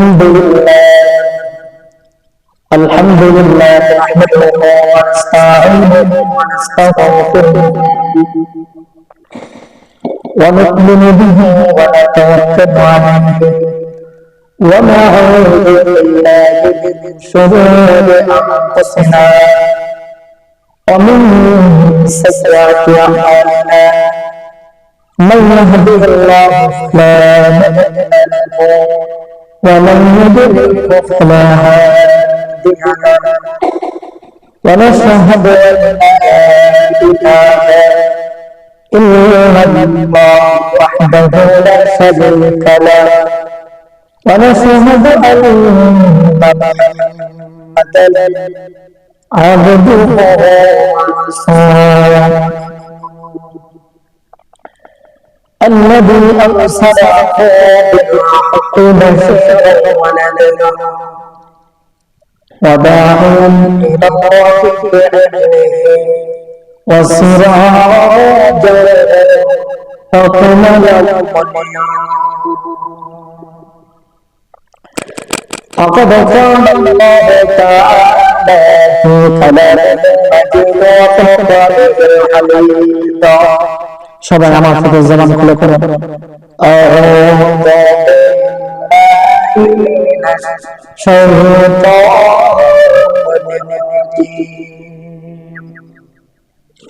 الحمد لله. الحمد لله نحمده ونستعينه ونستغفره. ونؤمن به ونتوكل عليه. ونعوذ بالله من شرور أنفسنا ومن سيئات أعمالنا. من يهده الله فلا مضل له ومن يضلل فلا هادي له ونشهد ان لا اله الا الله وحده لا شريك له ونشهد ان محمدا عبده ورسوله الذي أرسله بالحق بشيرا ونذيرا وداعيا إلى الله بعلمه وسراجا وقمرا منيرا فقد قال الله تعالى في كلامه المجيد وفرقانه الحميد সবাই আমার সাথে জবান খুলে করে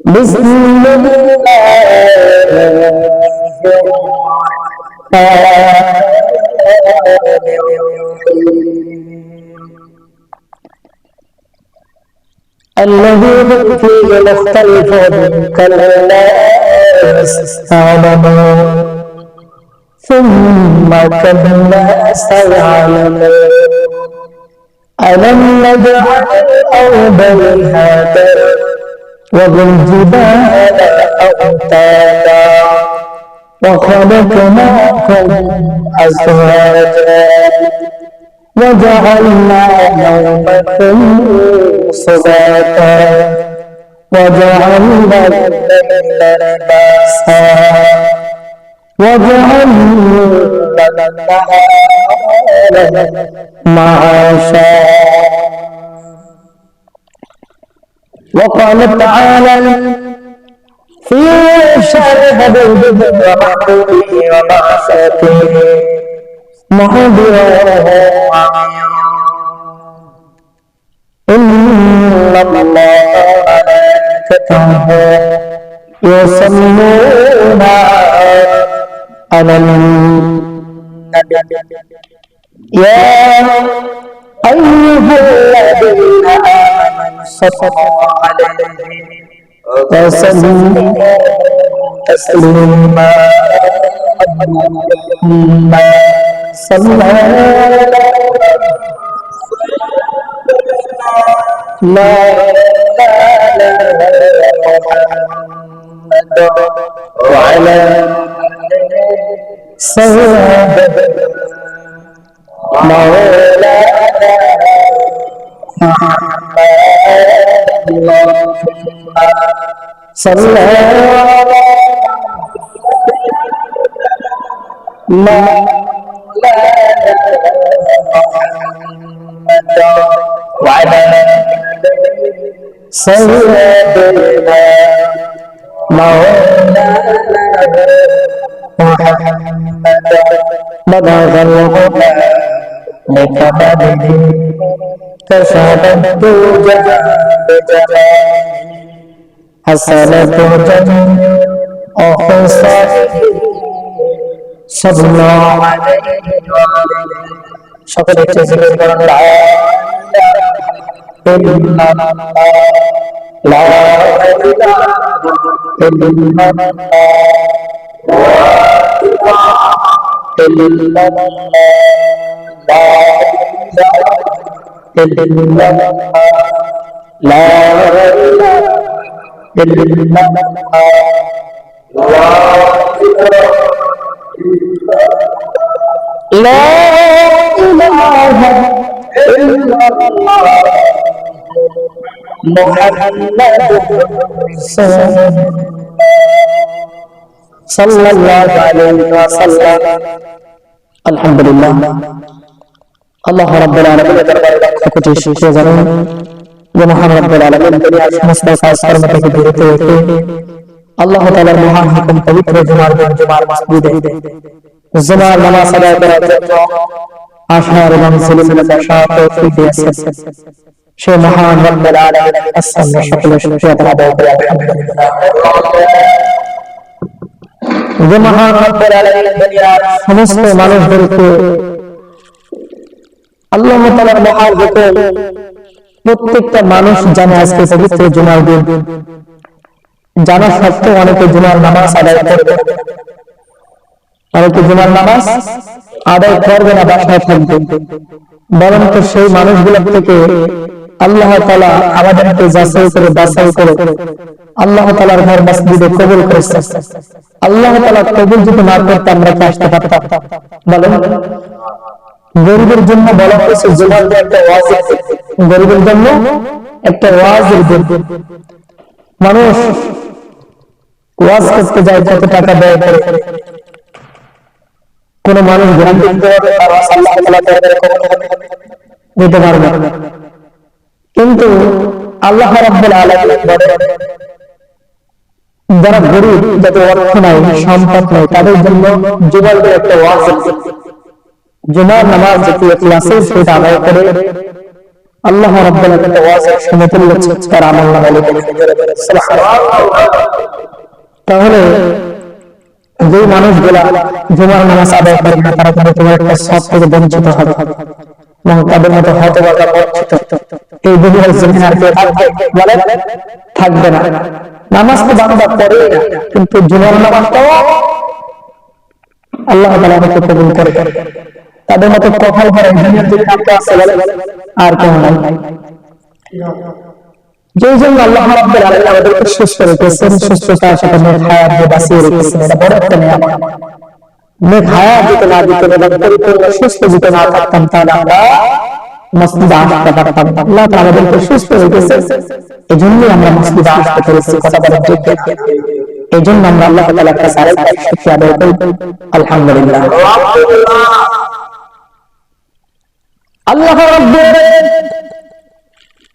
بسم الله الذي فيه مختلف كالناس تعلمون ثم كلا سيعلمون ألم نجعل الأرض مهادا وبالجبال أوتادا وخلقناكم أزواجا وجعلنا نومكم سباتا وجعلنا الليل لباسا وجعلنا النهار معاشا وقال تعالى في شر حبيبه ومحبوبه وبعثته مهدره إن الله يصلون على النبي يا أيها الذين آمنوا صلوا عليه وسلموا تسليما اللهم صل على لا محمد وعلى سيدنا مولانا محمد اللهم صل على محمد वदन सही दिल हसन तो जन और सब सब সকল হচ্ছে জিকির করুন। লা ইল্লাল্লাহ। লা ইলাহা ইল্লাল্লাহ। لا إله إلا الله لا إله إلا الله لا إله إلا الله محمد صلى الله عليه وسلم الحمد لله আল্লাহ রাব্বুল আলামিনের দরবারে লক্ষ কোটি শুকরিয়া জানাই যে মহান রাব্বুল আলামিন দুনিয়ার সমস্ত কাজকর্ম থেকে বিরত রেখে আল্লাহ তাআলার মহান হুকুম পবিত্র জুমার দিন জুমার মসজিদে জুমার নামাজ আদায় করার জন্য আশার এবং জুলুমের দশা তৌফিক দিয়েছেন সে মহান রব্বুল আলামিনের কাছে সকলে শুকরিয়া আদায় করে আলহামদুলিল্লাহ যে মহান রব্বুল আলামিন দুনিয়ার সমস্ত মানুষদেরকে আল্লাহ তাআলার মহান হুকুম প্রত্যেকটা মানুষ জানে আজকে পবিত্র জুমার দিন জানা সত্ত্বেও অনেকে জুমার নামাজ আদায় করবে জুমার নামাজ আদায় করবে না বাসায় থাকবে। বরং তো সেই থেকে আল্লাহ তালা আমাদেরকে যাচাই করে করে আল্লাহ তালার ঘর মসজিদে কবুল করেছে। আল্লাহ তালা কবুল যদি না করতে আমরা কি আসতে পারতাম? বলেন। গরিবের জন্য বলা হয়েছে, জুমার একটা ওয়াজ গরিবের জন্য একটা ওয়াজের দিন। মানুষ ওয়াজ করতে যায় টাকা ব্যয় করে কোন মানুষ গ্যারান্টি দিতে পারবে তার ওয়াজ আল্লাহ তাআলা দরবারে কবুল হবে দিতে পারবে কিন্তু আল্লাহ রাব্বুল আলামিন যারা গরিব, যাদের অর্থ নাই, সম্পদ নাই, তাদের জন্য দিন একটা ওয়াজ জুমার নামাজ যেটি ক্লাসে সেটা আদায় করে আল্লাহ রাব্বুল আলামিন ওয়াজের সমতুল্য তার আমল নামে তাহলে যে মানুষগুলা জুমার নামাজ আদায় করে না, তারা কিন্তু তোমার একটা সব থেকে বঞ্চিত হবে। এবং তাদের মতো হতবাগা বঞ্চিত। এই আর কেউ থাকবে থাকবে না। নামাজ তো বান্দা না, কিন্তু জুমার আল্লাহ আমাকে কবুল করে। তাদের মতো করে আর আর কেউ নাই। যেই জন্য আল্লাহ রাব্বুল আলামিন আমাদেরকে সুস্থ রেখেছেন সুস্থতার সাথে নেক হায়াত দিয়ে বাঁচিয়ে রেখেছেন এটা বড় একটা নিয়ামত নেক হায়াত দিতে না দিতে এবং পরিপূর্ণ সুস্থ দিতে না থাকতাম তাহলে আমরা মসজিদে আসতে পারতাম না। আল্লাহ তাআলা আমাদেরকে সুস্থ রেখেছে এই জন্যই আমরা মসজিদে আসতে পেরেছি কথা বলা ঠিক না এই জন্য আমরা আল্লাহ তাআলার কাছে আরেকবার শুকরিয়া আদায় করি আলহামদুলিল্লাহ আল্লাহ রাব্বুল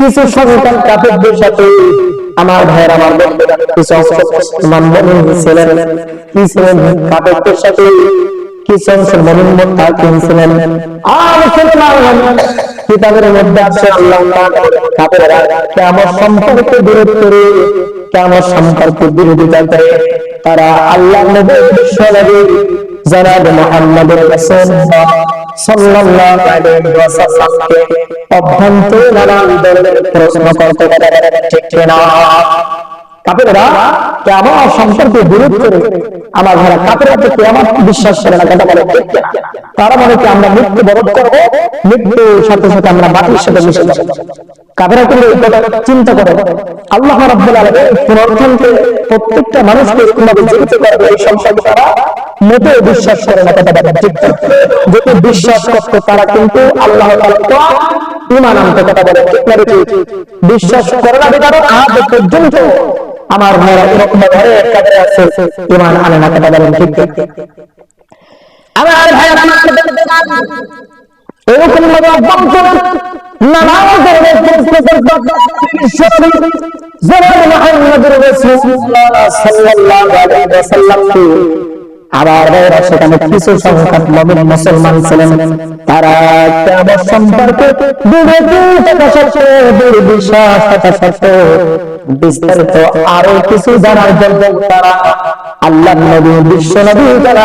কিছু সন্তান কাফেরদের সাথে আমার ভাইয়ের, আমার কিছু অংশ সাথে, কিছু অংশ আর কিতাবের মধ্যে আছে আল্লাহ কাফেররা কেমন সম্পর্কে বিরোধ করে কেমন সম্পর্কে বিরোধিতা করে, তারা আল্লাহ নবী বিশ্ব মুহাম্মদুর রাসূলুল্লাহ। সাল্লাল্লাহু আলাইহি ওয়াসাল্লামকে অভ্যন্তরে নানান ধরনের প্রশ্ন করতে ঠিক না তারা প্রত্যেকটা মানুষকে জীবিত করবে এই তারা মোটেও বিশ্বাস করে না, কথা বলে ঠিক যদি বিশ্বাস করতো তারা কিন্তু আল্লাহ ইমান আনতে, কথা বলে বিশ্বাস করে না আজ পর্যন্ত আমার ভাইরা এরকম ঘরে কাদের আছে ইমান আনে না কথা বলেন ঠিক আমার ভাইরা এরকম ভাবে অভ্যন্তর বিশ্বনবী জনাব মুহাম্মদুর রাসূলুল্লাহ সাল্লাল্লাহু আলাইহি ওয়াসাল্লামকে আবার ভাইরা সেখানে কিছু সংখ্যক মমিন মুসলমান ছিলেন। তারা কেমন সম্পর্কে বিরোধী থাকা সত্ত্বেও, দুর্বিশ্বাস থাকা সত্ত্বেও বিস্তারিত আরও কিছু জানার জন্য তারা আল্লাহ নবী, বিশ্ব নবী, তারা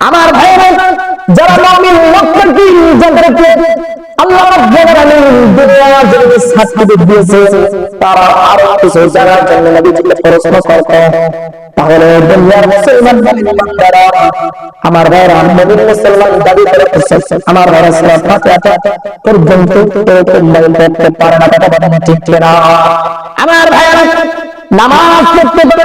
আমার ভাইয়েরা, যারা মমিন মুত্তাকি যাদেরকে আল্লাহ রাব্বুল আলামিন দুনিয়ার জন্য সার্টিফিকেট দিয়েছে তারা আরও কিছু জানার জন্য নবীজিকে প্রশ্ন করত, তাহলে দুনিয়ার মুসলমান মুসলমানরা আমার ভাইরা মুমিন মুসলমান দাবি করে আমার ভাইরা সূরা ফাতিহা পর্যন্ত এরকম বই পড়তে পারে না, কথা বলেন ঠিক না আমার ভাইরা নামাজ পড়তে পারে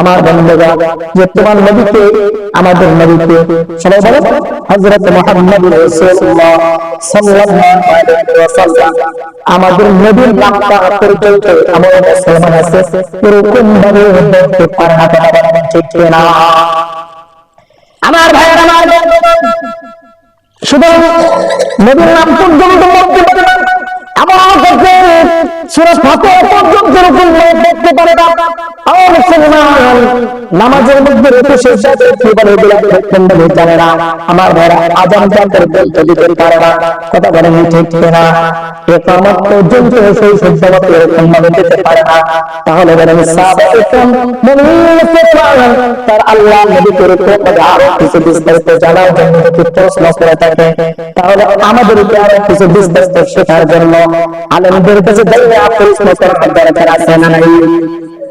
আমার বন্ধুরা, যে তোমার নবীকে, আমাদের নবীকে সবাই বলো, হযরত মুহাম্মদ রাসূলুল্লাহ সাল্লাল্লাহু আলাইহি ওয়াসাল্লাম, আমাদের নবীর নামটা পর্যন্ত আমার মুসলমান আছে এরকম ভাবে বলতে পারে না ঠিক না আমার ভাইয়ের আমার শুধু নবীর নাম পর্যন্ত কাছে সুরজ ফাতিহা পর্যন্ত এরকম দেখতে পারে না। আর মুসলমান নামাজের মধ্যে রেখে শেষ সাথে কি বলে জানে না। আমার ভাইরা, আজান জানতে বলতে দিতে পারে না। কথা বলেন ঠিক না একামত পর্যন্ত সেই সহ্য এরকম ভাবে দিতে পারে না। তাহলে বলেন সাহাবায়ে মুমিন তার আল্লাহ নবীকে ভাবে আরও কিছু বিস্তারিত জানার জন্য যদি প্রশ্ন করে থাকে। তাহলে আমাদের উপরে আরও কিছু বিস্তারিত শেখার জন্য আলেমদের কাছে যাইলে প্রশ্ন করার দরকার না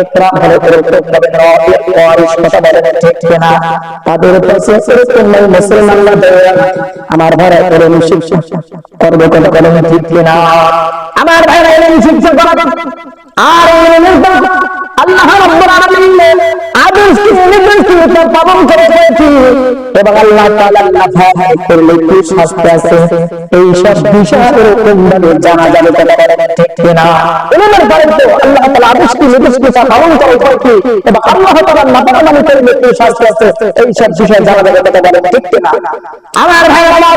ইকরাম হলো এরকম ভাবে নবীর ওয়ারিস কথা বলেন ঠিক না তাদের কাছে এরকম নয় মুসলমানরা দেয় আমার ভাইরা করেন শিক্ষা করবে কথা বলেন ঠিক না। আমার ভাইরা এলেন শিক্ষা করা। আর এলেন আল্লাহ রাব্বুল আলামিন আদেশকে নির্দেশকে পালন করে দিয়েছি এবং আল্লাহ তাআলা নাফরমানি করলে কি শাস্তি আছে। এই সব বিষয় এরকম ভাবে জানা যাবে ঠিক না এলেনের পরে তো আল্লাহ তাআলা আদেশকে নির্দেশকে পালন করে কি এবং আল্লাহ তাআলা নাফরমানি করলে কি শাস্তি আছে। এই সব বিষয় জানা যাবে ঠিক না আমার ভাই আমার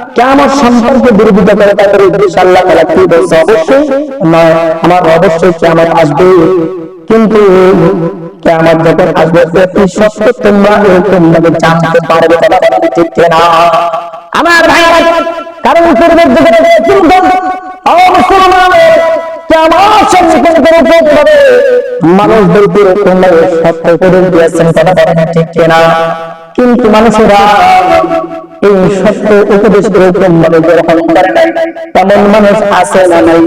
কেমন সম্পর্কে বিরোধিতা করে তাদের উদ্দেশ্য আল্লাহ তালা কি বলছে? অবশ্যই আমার অবশ্যই কেমন আসবে। কিন্তু কেমন যখন আসবে, অতি সত্য তোমরা জানতে পারবে তারা ঠিক না আমার ভাই, কারণ পূর্বের ঠিক না কিন্তু মানুষেরা এই সত্য উপদেশ গ্রহণ ভাবে গ্রহণ করে নাই তেমন মানুষ আছে না নাই।